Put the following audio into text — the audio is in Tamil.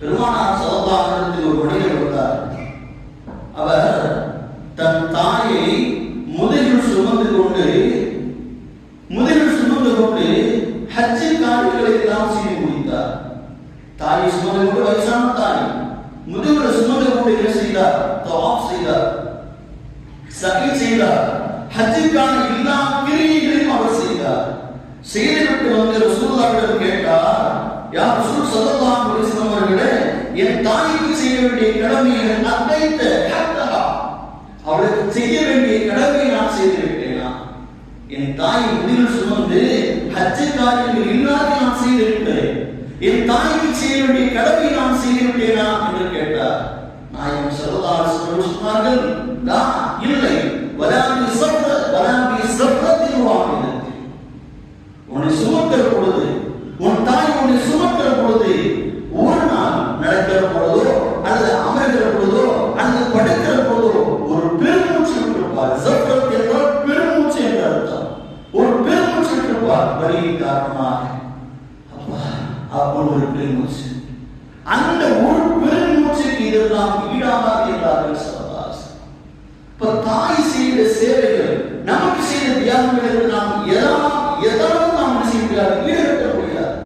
பெருமானார் சௌபாகரத்தில் ஒரு மனிதர் இருந்தார் அவர் தன் தாயை முதுகில் சுமந்து கொண்டு முதுகில் சுமந்து கொண்டு ஹஜ்ஜு காரியங்களை எல்லாம் செய்து முடித்தார். தாயை சுமந்து கொண்டு வயசான தாய் முதுகில் சுமந்து கொண்டு என்ன செய்தார்? தவாப் செய்தார். சகி செய்தார். ஹஜ்ஜுக்கான எல்லா கிரியைகளையும் அவர் செய்தார். செய்துவிட்டு வந்து ரசூலுல்லாஹ்விடம் கேட்டார் யார் ரசூல் ஸல்லல்லாஹு அலைஹி செய்ய வேண்டிய கடமையை அத்தைத்த அவளுக்கு செய்ய வேண்டிய கடமையை நான் செய்து விட்டேனா என் தாய் முடிவில் சுமந்து ஹஜ்ஜு காரியங்கள் இல்லாத நான் செய்திருக்கிறேன் என் தாய்க்கு செய்ய வேண்டிய கடமையை நான் செய்து விட்டேனா என்று கேட்டார். நாயகம் ஸல்லல்லாஹு அலைஹி வஸல்லம் சொன்னார்கள் இல்லை. பெருமூச்சு விட்டிருப்பார் சப்ரத் என்றால் பெருமூச்சு என்ற அர்த்தம் ஒரு பெருமூச்சு விட்டிருப்பார் வலியின் காரணமாக அப்பா அப்போ ஒரு பெருமூச்சு அந்த ஒரு பெருமூச்சுக்கு இதெல்லாம் ஈடாகாது என்றார்கள்